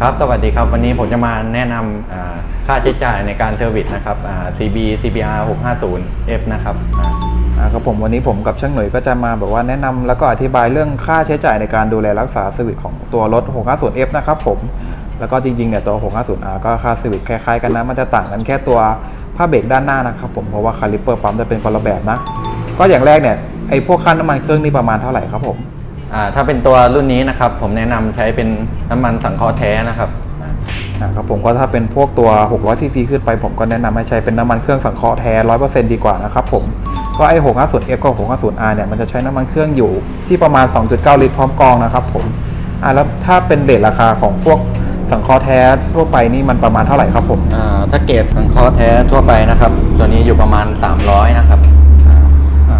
ครับ สวัสดีครับ วันนี้ผมจะมาแนะนำค่าใช้จ่ายในการเซอร์วิสนะครับ CB CBR 650 F นะครับครับผมวันนี้ผมกับช่างหน่วยก็จะมาแบบว่าแนะนำแล้วก็อธิบายเรื่องค่าใช้จ่ายในการดูแลรักษาสวิตของตัวรถ 650F นะครับผม แล้วก็จริงๆเนี่ยตัว 650R ก็ค่าสวิตคล้ายๆกันนะ มันจะต่างกันแค่ตัวผ้าเบรกด้านหน้านะครับผม เพราะว่าคาลิปเปอร์ปั๊มจะเป็นคนละแบบนะ ก็อย่างแรกเนี่ยไอ้พวกค่าน้ำมันเครื่องนี่ประมาณเท่าไหร่ครับผม ถ้าเป็นตัวรุ่นนี้นะครับ ผมแนะนำใช้เป็นน้ำมันสังเคราะห์แท้นะครับอ่านะครับผมก็ถ้าเป็นพวกตัว600ซีซีขึ้นไปผมก็แนะนำให้ใช้เป็นน้ำมันเครื่องสังเคราะห์แท้100%ดีกว่านะครับผมก็ไอ้ 650F กับ 650R เนี่ยมันจะใช้น้ำมันเครื่องอยู่ที่ประมาณ 2.9 ลิตรพร้อมกรองนะครับผมอ่าแล้วถ้าเป็นเรทราคาของพวกสังเคราะห์แท้ทั่วไปนี่มันประมาณเท่าไหร่ครับผมอ่าถ้าเกรดสังเคราะห์แท้ทั่วไปนะครับ ตัวนี้อยู่ประมาณ 300 นะครับอ่าอ่า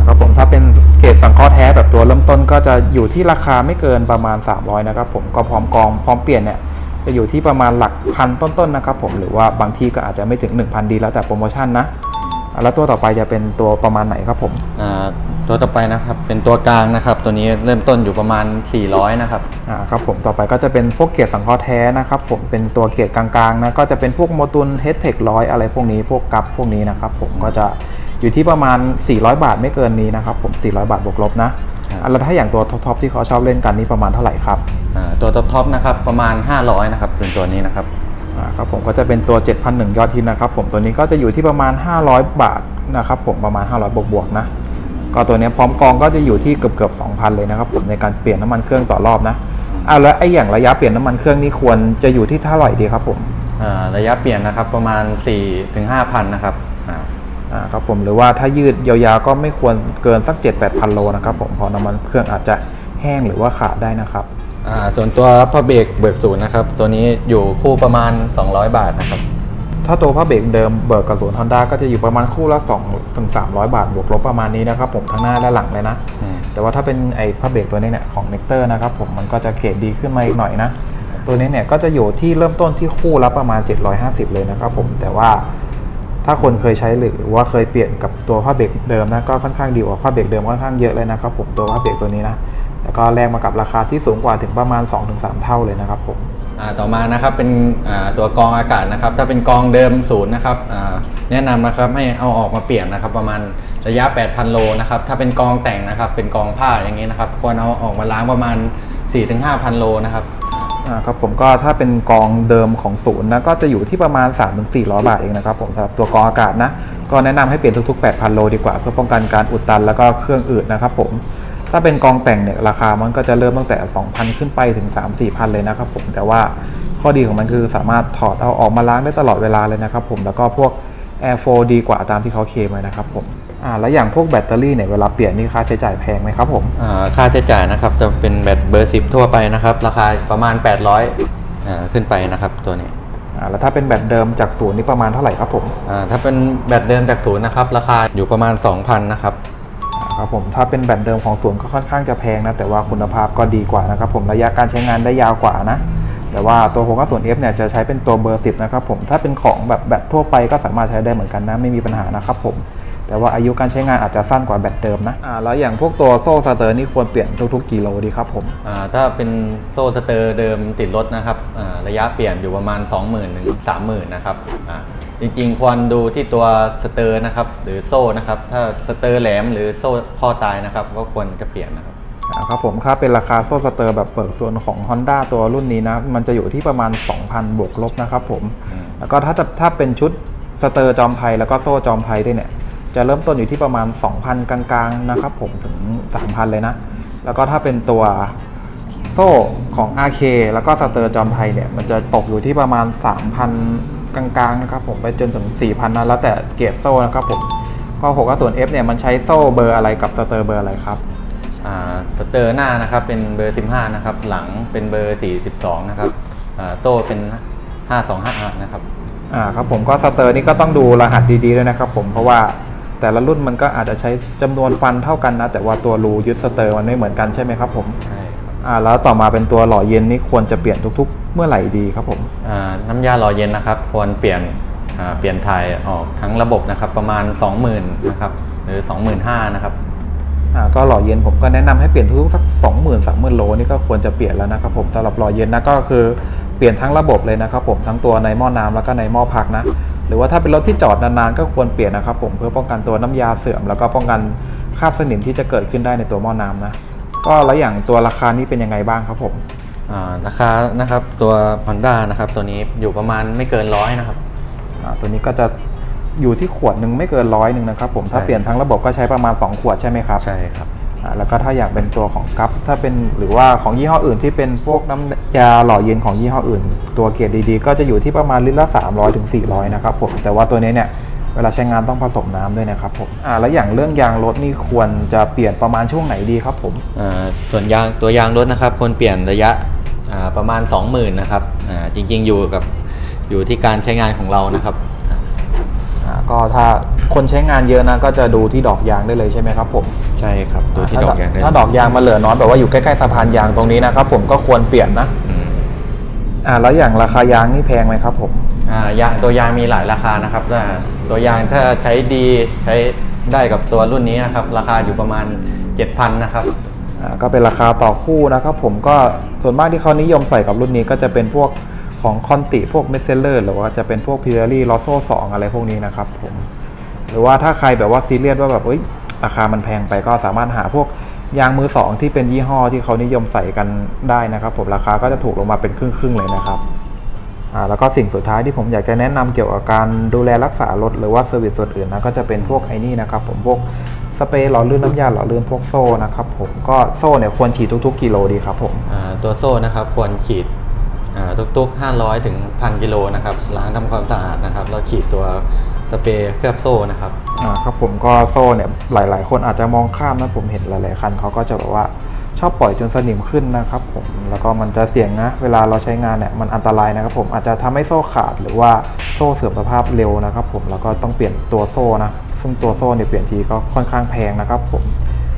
ครับผมถ้าเป็นเกรดสังเคราะห์แท้แบบตัวเริ่มต้นก็จะอยู่ที่ราคาไม่เกินประมาณ 300 นะครับผมก็พร้อมกรองพร้อมเปลี่ยนเนี่ยจะอยู่ที่ประมาณหลักพันต้นๆนะครับผมหรือว่าบางที่ก็อาจจะไม่ถึง 1,000 ดีแล้วแต่โปรโมชั่นนะอ่าแล้วตัวต่อไปจะเป็นตัวประมาณไหนครับผมอ่าตัวต่อไปนะครับเป็นตัวกลางนะครับ ตัวนี้เริ่มต้นอยู่ประมาณ 400 นะครับอ่าครับผมต่อไปก็จะเป็นพวกเกียร์สังเคราะห์แท้นะครับผมเป็นตัวเกียร์กลางๆนะก็จะเป็นพวกโมตุนเฮดเทคร้อยอะไรพวกนี้พวกกับพวกนี้นะครับผมก็จะ อยู่ที่ประมาณ 400 บาทไม่เกินนี้นะครับผม400 บาทบวกลบนะครับอ่าแล้วถ้าอย่างตัวท็อปๆที่เขาชอบเล่นกันนี่ประมาณเท่าไหร่ครับอ่าตัวท็อปๆนะครับประมาณ 500นะครับเป็นตัวนี้นะครับอ่าครับผมก็จะเป็นตัว 7,001ยอดฮิตนะครับผมตัวนี้ก็จะอยู่ที่ประมาณ 500 บาทนะครับผมประมาณ 500 บวกบวกๆนะก็ตัวเนี้ยพร้อมกองก็จะอยู่ที่เกือบเกือบ2,000 เลยนะครับผมในการเปลี่ยนน้ำมันเครื่องต่อรอบนะอ่าแล้วไอ้อย่างระยะเปลี่ยนน้ำมันเครื่องนี่ควรจะอยู่ที่เท่าไหร่ดีครับผมอ่าระยะเปลี่ยนนะครับประมาณ 4-5,000 นะครับอ่าอ่า ครับผมหรือว่าถ้ายืดยาวๆก็ไม่ควรเกินสัก 7-8พันโลนะครับผมเพราะน้ำมันเครื่องอาจจะแห้งหรือว่าขาดได้นะครับอ่าส่วนตัวพระเบรกเบิกศูนย์นะครับตัวนี้อยู่คู่ประมาณ 200 บาทนะครับถ้าตัวผ้าเบรกเดิมเบิกกับศูนย์ฮอนด้าก็จะอยู่ประมาณคู่ละ2ถึง300 บาท บวกลบประมาณนี้นะครับผมทั้งหน้าและหลังเลยนะอืมแต่ว่าถ้าเป็นไอ้ผ้าเบรกตัวนี้เนี่ยของ Nexter นะครับผมมันก็จะเกรดดีขึ้นมาอีกหน่อยนะตัวนี้เนี่ยก็จะอยู่ที่เริ่มต้นที่คู่ละประมาณ 750 เลยนะครับผมแต่ว่า ถ้าคนเคยใช้หรือว่าเคยเปลี่ยนกับตัวผ้าเบรกเดิมนะก็ค่อนข้างดีกว่าผ้าเบรกเดิมค่อนข้างเยอะเลยนะครับผมตัวผ้าเบรกตัวนี้นะแต่ก็แลกมากับราคาที่สูงกว่าถึงประมาณ 2-3 เท่าเลยนะครับผมต่อมานะครับเป็นตัวกองอากาศนะครับ ถ้าเป็นกองเดิมศูนย์นะครับแนะนำนะครับให้เอาออกมาเปลี่ยนนะครับ ประมาณระยะ 8,000 โลนะครับถ้าเป็นกองแต่งนะครับเป็นกองผ้าอย่างนี้นะครับควรเอาออกมาล้างประมาณ 4-5,000 โลนะครับ ครับผมก็ถ้าเป็นกองเดิมของศูนย์นะก็จะอยู่ที่ประมาณ 3-400 บาทเองนะครับผมสำหรับตัวกองอากาศนะก็แนะนำให้เปลี่ยนทุก ๆ 8,000 โลดีกว่า เพื่อป้องกันการอุดตันแล้วก็เครื่องอืดนะครับผมถ้าเป็นกองแต่งเนี่ยราคามันก็จะเริ่มตั้งแต่ 2,000 ขึ้นไปถึง 3-4,000 เลยนะครับผมแต่ว่าข้อดีของมันคือสามารถถอดเอาออกมาล้างได้ตลอดเวลาเลยนะครับผมแล้วก็พวก Air 4ดีกว่าตามที่เขาเคลมไว้นะครับผมอ่าแล้วอย่างพวกแบตเตอรี่เนี่ยเวลาเปลี่ยนนี่ค่าใช้จ่ายแพงไหมครับผมอ่าค่าใช้จ่ายนะครับจะเป็นแบตเบอร์ 10 ทั่วไปนะครับ ราคาประมาณ 800อ่าขึ้นไปนะครับตัวนี้อ่าแล้วถ้าเป็นแบตเดิมจากศูนย์นี่ประมาณเท่าไหร่ครับผมอ่าถ้าเป็นแบตเดิมจากศูนย์นะครับราคาอยู่ประมาณ 2,000นะครับครับผมถ้าเป็นแบตเดิมของศูนย์ก็ค่อนข้างจะแพงนะแต่ว่าคุณภาพก็ดีกว่านะครับผมระยะการใช้งานได้ยาวกว่านะ แต่ว่าตัว650 F เนี่ยจะใช้เป็นตัวเบอร์ 10 นะครับผม ถ้าเป็นของแบบแบตทั่วไปก็สามารถใช้ได้เหมือนกันนะ ไม่มีปัญหานะครับผม แต่ว่าอายุการใช้งานอาจจะสั้นกว่าแบตเดิมนะ อ่า แล้วอย่างพวกตัวโซ่สเตอร์นี่ควรเปลี่ยนทุกๆกิโลดีครับผม อ่า ถ้าเป็นโซ่สเตอร์เดิมติดรถนะครับ อ่า ระยะเปลี่ยนอยู่ประมาณ 20,000ถึง30,000 นะครับ อ่า จริงๆ ควรดูที่ตัวสเตอร์นะครับ หรือโซ่นะครับ ถ้าสเตอร์แหลมหรือโซ่ข้อตายนะครับ ก็ควรจะเปลี่ยนนะครับ อ่าครับผมค่าเป็นราคาโซ่สเตอร์แบบเปิดส่วนของ Honda ตัวรุ่นนี้นะ มันจะอยู่ที่ประมาณ 2,000 บวกลบนะครับผมอืมแล้วก็ถ้าจะถ้าเป็นชุดสเตอร์จอมไทยแล้วก็โซ่จอมไทยด้วยเนี่ย จะเริ่มต้นอยู่ที่ประมาณ 2,000 กลางๆนะครับผมถึง 3,000 เลยนะ แล้วก็ถ้าเป็นตัวโซ่ของ RK แล้วก็สเตอร์จอมไทยเนี่ยมันจะตกอยู่ที่ประมาณ 3,000 กลางๆนะครับผมไปจนถึง 4,000นะแล้วแต่เกรดโซ่นะครับผมก็6ก็ส่วน F เนี่ยมันใช้โซ่เบอร์อะไรกับสเตอร์เบอร์อะไรครับอ่า สเตอร์หน้านะครับเป็นเบอร์ 15 นะครับ หลังเป็นเบอร์ 42 นะครับอ่าโซ่เป็น 525นะครับอ่าครับผมก็สเตอร์นี่ก็ต้องดูรหัสดีๆด้วยนะครับผมเพราะว่าแต่ละรุ่นมันก็อาจจะใช้จำนวนฟันเท่ากันนะ แต่ว่าตัวรูยึดสเตอร์มันไม่เหมือนกันใช่ไหมครับผมใช่ครับอ่าแล้วต่อมาเป็นตัวหล่อเย็นนี่ควรจะเปลี่ยนทุกๆ เมื่อไหร่ดีครับผมอ่าน้ำยาหล่อเย็นนะครับ ควรเปลี่ยนอ่าเปลี่ยนถ่ายออกทั้งระบบนะครับประมาณ 20,000นะครับหรือ 25,000นะครับอ่า ก็หล่อเย็นผมก็แนะนำให้เปลี่ยนทุกๆสัก2 0 0 0 0 3 0 0 0โลนี่ก็ควรจะเปลี่ยนแล้วนะครับผมสำหรับหล่อเย็นนะก็คือเปลี่ยนทั้งระบบเลยนะครับผมทั้งตัวในหม้อน้ำแล้วก็ในหม้อพักนะหรือว่าถ้าเป็นรถที่จอดนานๆก็ควรเปลี่ยนนะครับผมเพื่อป้องกันตัวน้ำยาเสื่อม แล้วก็ป้องกันคราบสนิมที่จะเกิดขึ้นได้ในตัวหม้อน้ำนะก็แล้วอย่างตัวราคานี้เป็นยังไงบ้างครับผมอ่าราคานะครับตัว Honda นะครับตัวนี้อยู่ประมาณไม่เกินร้อยนะครับอ่าตัวนี้ก็จะ อยู่ที่ขวดหนึ่งไม่เกินร้อยหนึ่งนะครับผมถ้าใช่ เปลี่ยนทั้งระบบก็ใช้ประมาณ 2 ขวดใช่ไหมครับใช่ครับอ่าแล้วก็ถ้าอยากเป็นตัวของกัฟถ้าเป็นหรือว่าของยี่ห้ออื่นที่เป็นพวกน้ำยาหล่อเย็นของยี่ห้ออื่น ตัวเกรดดีๆ ก็จะอยู่ที่ประมาณลิตรละ 300ถึง400นะครับผมแต่ว่าตัวนี้เนี่ยเวลาใช้งานต้องผสมน้ำด้วยนะครับผมอ่าแล้วอย่างเรื่องยางรถนี่ควรจะเปลี่ยนประมาณช่วงไหนดีครับผม อ่าส่วนยางตัวยางรถนะครับควรเปลี่ยนระยะอ่าประมาณ 20,000นะครับอ่าจริงๆอยู่กับอยู่ที่การใช้งานของเรานะครับอ่า ก็ถ้าคนใช้งานเยอะนะก็จะดูที่ดอกยางได้เลยใช่ไหมครับผมใช่ครับดูที่ดอกยางได้ถ้าดอกยางมาเหลือน้อยแบบว่าอยู่ใกล้ๆสะพานยางตรงนี้นะครับผมก็ควรเปลี่ยนนะอืมอ่าแล้วอย่างราคายางนี่แพงไหมครับผมอ่ายางตัวยางมีหลายราคานะครับอ่าตัวยางถ้าใช้ดีใช้ได้กับตัวรุ่นนี้นะครับ ราคาอยู่ประมาณ 7,000นะครับอ่าก็เป็นราคาต่อคู่นะครับผมก็ส่วนมากที่เขานิยมใส่กับรุ่นนี้ก็จะเป็นพวก ของคอนติพวกเมสเซเลอร์หรือว่าจะเป็นพวกพิเรลี่ลอโซ่สองอะไรพวกนี้นะครับผมหรือว่าถ้าใครแบบว่าซีเรียสว่าแบบเอ้ยราคามันแพงไปก็สามารถหาพวกยางมือสองที่เป็นยี่ห้อที่เขานิยมใส่กันได้นะครับ ผมราคาก็จะถูกลงมาเป็นครึ่งๆเลยนะครับอ่าแล้วก็สิ่งสุดท้ายที่ผมอยากจะแนะนำเกี่ยวกับการดูแลรักษารถหรือว่าเซอร์วิสส่วนอื่นนะก็จะเป็นพวกไอ้นี่นะครับ ผมพวกสเปรย์หล่อลื่นน้ำยาหล่อลื่นพวกโซ่นะครับผมก็โซ่เนี่ยควรฉีดทุก ๆ กิโลดีครับผมอ่าตัวโซ่นะครับควรขีด อ่าทุกๆ 500 ถึง1,000กิโลนะครับล้างทำความสะอาดนะครับแล้วขีดตัวสเปรย์เคลือบโซ่นะครับอ่าครับผมก็โซ่เนี่ยหลาย ๆ คนอาจจะมองข้ามนะผมเห็นหลาย ๆ คันเขาก็จะแบบว่าชอบปล่อยจนสนิมขึ้นนะครับผมแล้วก็มันจะเสี่ยงนะเวลาเราใช้งานเนี่ยมันอันตรายนะครับผมอาจจะทำให้โซ่ขาดหรือว่าโซ่เสื่อมสภาพเร็วนะครับผมแล้วก็ต้องเปลี่ยนตัวโซ่นะซึ่งตัวโซ่เนี่ยเปลี่ยนทีก็ค่อนข้างแพงนะครับผม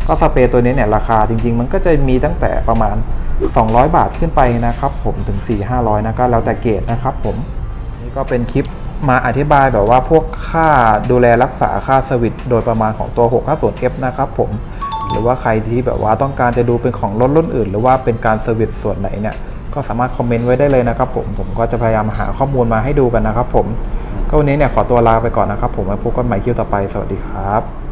ก็สเปรย์ตัวนี้เนี่ยราคาจริง ๆ มันก็จะมีตั้งแต่ประมาณ 200 บาทขึ้นไปนะครับผมถึง 4 500นะก็แล้วแต่เกรดนะครับผมนี่ก็เป็นคลิปมาอธิบายแบบว่าพวกค่าดูแลรักษาค่าสวิตโดยประมาณของตัว 650F นะครับผมหรือว่าใครที่แบบว่าต้องการจะดูเป็นของรถรุ่นอื่น หรือว่าเป็นการเซอร์วิสส่วนไหนเนี่ยก็สามารถคอมเมนต์ไว้ได้เลยนะครับผมผมก็จะพยายามหาข้อมูลมาให้ดูกันนะครับผมก็วันนี้เนี่ยขอตัวลาไปก่อนนะครับผมไว้พบกันใหม่คลิปต่อไปสวัสดีครับ